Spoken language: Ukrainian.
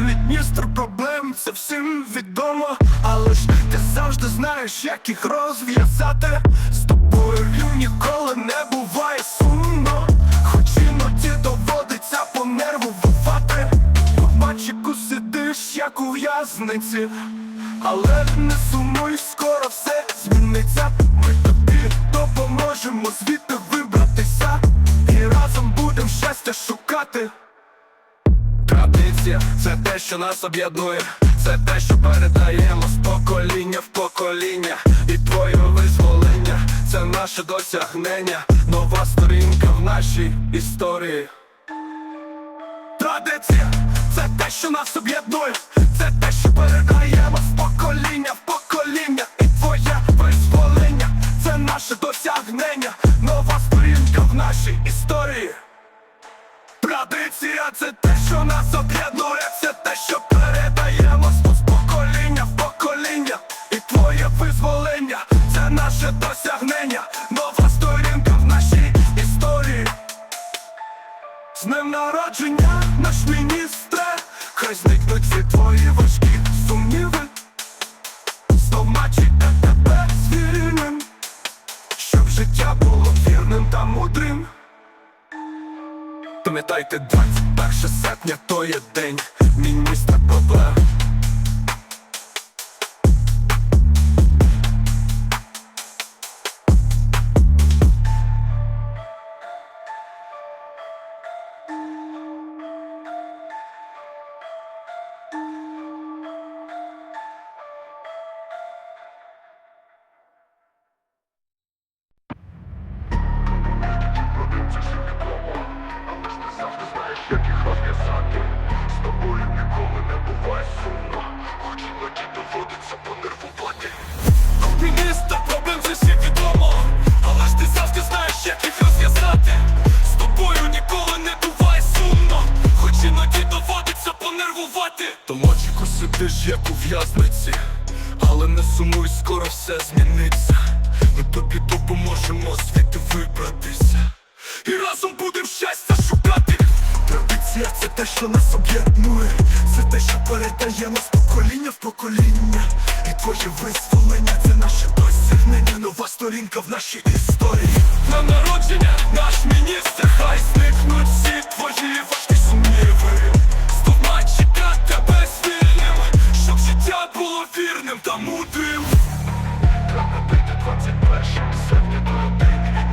міністр проблем, це всім відомо, але ж ти завжди знаєш, як їх розв'язати. З тобою ніколи не буває сумно, хоч іноді доводиться понервувати. В матчику сидиш, як у в'язниці, але не сумуй, скоро все зміниться. Ми тобі допоможемо звідти вибратися, і разом будемо щастя шукати. Традиція це те, що нас об'єднує, це те, що передаємо з покоління в покоління, і твоє визволення це наше досягнення, нова сторінка в нашій історії. Традиція це те, що нас об'єднує, це те, що передаємо з покоління в покоління, і твоє визволення це наше досягнення, нова сторінка в нашій історії. Традиція це те, що нас об'єднує, визволення це наше досягнення, нова сторінка в нашій історії. З днем народження, наш міністре, хай зникнуть всі твої важкі сумніви. Стомачі тебе звільним, щоб життя було вірним та мудрим. Пам'ятайте, 21 серпня то є день міністра Томочику сидиш, як у в'язниці Але не сумуй, скоро все зміниться Ми тобі допоможемо звідти вибратися і разом будем щастя шукати. Традиція це те, що нас об'єднує, це те, що передаємо з покоління в покоління. І твоє визволення це наше досягнення, нова сторінка в нашій історії. На народження наш міністр, хай зникнуть всі твої Прапопити 21 серпня до людини